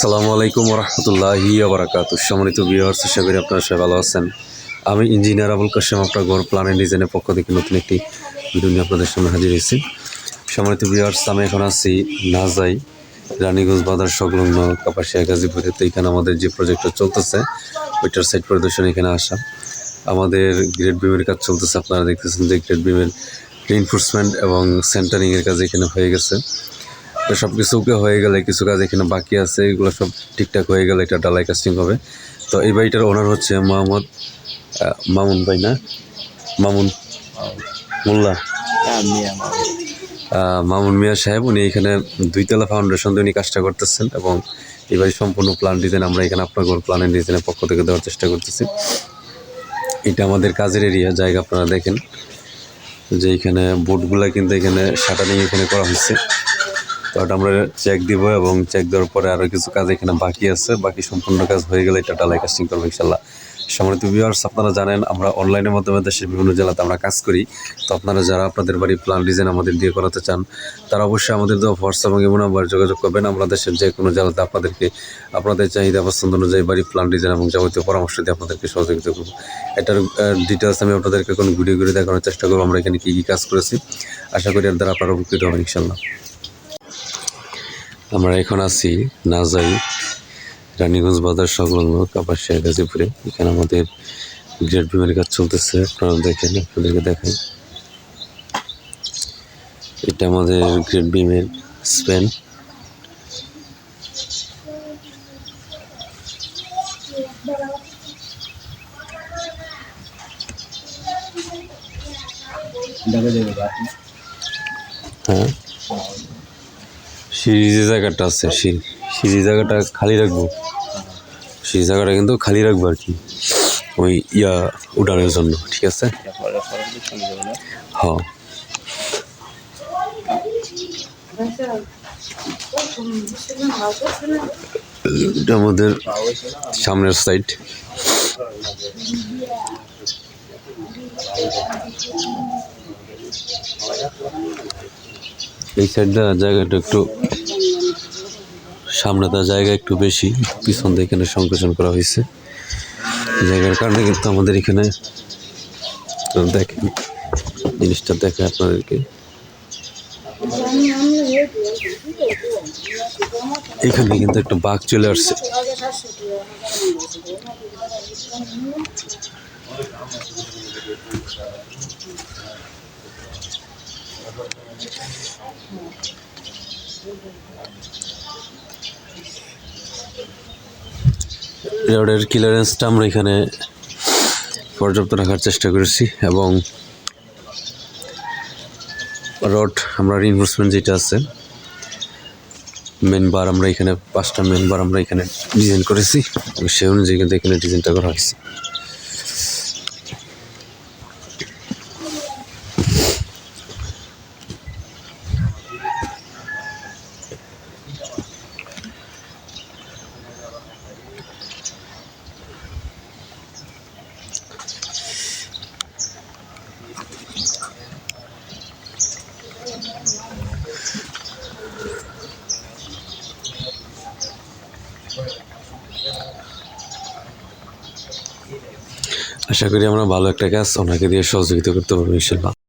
আসসালামু আলাইকুম রহমতুল্লাহি আবরাকাত সম্মানিত ভিউয়ার্স আশা করি আপনারা সবাই ভালো আছেন। আমি ইঞ্জিনিয়ার আবুল কাশেম, আপনার ঘর প্ল্যান ডিজাইনের পক্ষ থেকে নতুন একটি ভিডিও নিয়ে আপনাদের সামনে হাজির হয়েছি। সম্মানিত ভিউয়ার্স আমি এখন আছি নাজাই রানীগঞ্জ বাজার সংলগ্ন কাপাসিয়া গাজীপুরে। তো এখানে আমাদের যে প্রজেক্টটা চলতেছে, ওইটার সাইট পরিদর্শন এখানে আসা। আমাদের গ্রেড বিমের কাজ চলতেছে, আপনারা দেখতেছেন যে গ্রেড বিমের রিনফোর্সমেন্ট এবং সেন্টারিংয়ের কাজ এখানে হয়ে গেছে। তো সব কিছু ওকে হয়ে গেলে কিছু কাজ এখানে বাকি আছে এগুলো সব ঠিকঠাক হয়ে গেলে এটা ডালাই কাস্টিং হবে। তো এই বাড়িটার ওনার হচ্ছে মোহাম্মদ মামুন ভাই না? মামুন মোল্লা। আহ, মামুন মিয়া সাহেব উনি এখানে দুইতলা ফাউন্ডেশন দিয়ে উনি কাজটা করতেছেন এবং এই বাড়ির সম্পূর্ণ প্ল্যান ডিজাইন আমরা এখানে আপনার ঘর প্ল্যান ডিজাইনের পক্ষ থেকে দেওয়ার চেষ্টা করতেছি। এটা আমাদের কাজের এরিয়া জায়গা আপনারা দেখেন। যে এখানে বোটগুলা কিন্তু এখানে শাটারিং এখানে করা হয়েছে। ওটা আমরা চেক দিব এবং চেক দেওয়ার পরে আরও কিছু কাজ এখানে বাকি আছে। বাকি সম্পূর্ণ কাজ হয়ে গেলে এটা ডালাই কাস্টিং করব ইনশাল্লাহ। সম্মানিত ভিউয়ার্স আপনারা জানেন আমরা অনলাইনের মাধ্যমে দেশের বিভিন্ন জেলাতে আমরা কাজ করি। তো আপনারা যারা আপনাদের বাড়ির প্ল্যান ডিজাইন আমাদের দিয়ে করাতে চান, তারা অবশ্যই আমাদের দেওয়া হোয়াটসঅ্যাপ এবং এমন নাম্বার যোগাযোগ করবেন। আমরা দেশের যে কোনো জেলাতে আপনাদেরকে, আপনাদের চাহিদা পছন্দ অনুযায়ী বাড়ির প্ল্যান ডিজাইন এবং যাবতীয় পরামর্শ দিয়ে আপনাদেরকে সহযোগিতা করব। এটার ডিটেলস আমি আপনাদেরকে এখন ভিডিও করে দেখানোর চেষ্টা করব। আমরা এখানে কী কী কাজ করেছি। আশা করি এর দ্বারা আপনারা উপকৃত হবেন ইনশাল্লাহ। আমরা এখন আছি নাজাই রানীগঞ্জ বাজার সংলগ্ন কাপাসিয়া গাজীপুরে। এখানে আমাদের গ্রেড বিমের কাজ চলতেছে। আপনারা দেখেন আপনাদেরকে দেখাই। এটা আমাদের গ্রেড বিমের স্প্যান। হ্যাঁ? সিঁড়ি যে জায়গাটা আছে, সিঁড়ি জায়গাটা খালি রাখব। সিঁড়ি জায়গাটা কিন্তু খালি রাখব আর কি। ওই ইয়া উঠানোর জন্য, ঠিক আছে? হ্যাঁ। এটা আমাদের সামনের সাইড এই সাইডটা জায়গাটা একটু সামনেটা জায়গা একটু বেশি, পিছন দিয়ে এখানে সংকোচন করা হয়েছে। জায়গার কারণে কিন্তু আমাদের এখানে দেখেন, জিনিসটা দেখে আপনাদেরকে। এখানে কিন্তু একটা বাঘ চলে আসছে। রোডের ক্লিয়ারেন্সটা আমরা এখানে পর্যাপ্ত রাখার চেষ্টা করেছি এবং রড আমরা রিনফোর্সমেন্ট যেটা আছে মেন বার আমরা এখানে, পাঁচটা মেন বার আমরা এখানে ডিজাইন করেছি সেই অনুযায়ী কিন্তু এখানে ডিজাইনটা করা হয়েছে। আশা করি আমরা ভালো একটা কাজ ওনাকে দিয়ে সহযোগিতা করতে পারব ইনশাল্লাহ।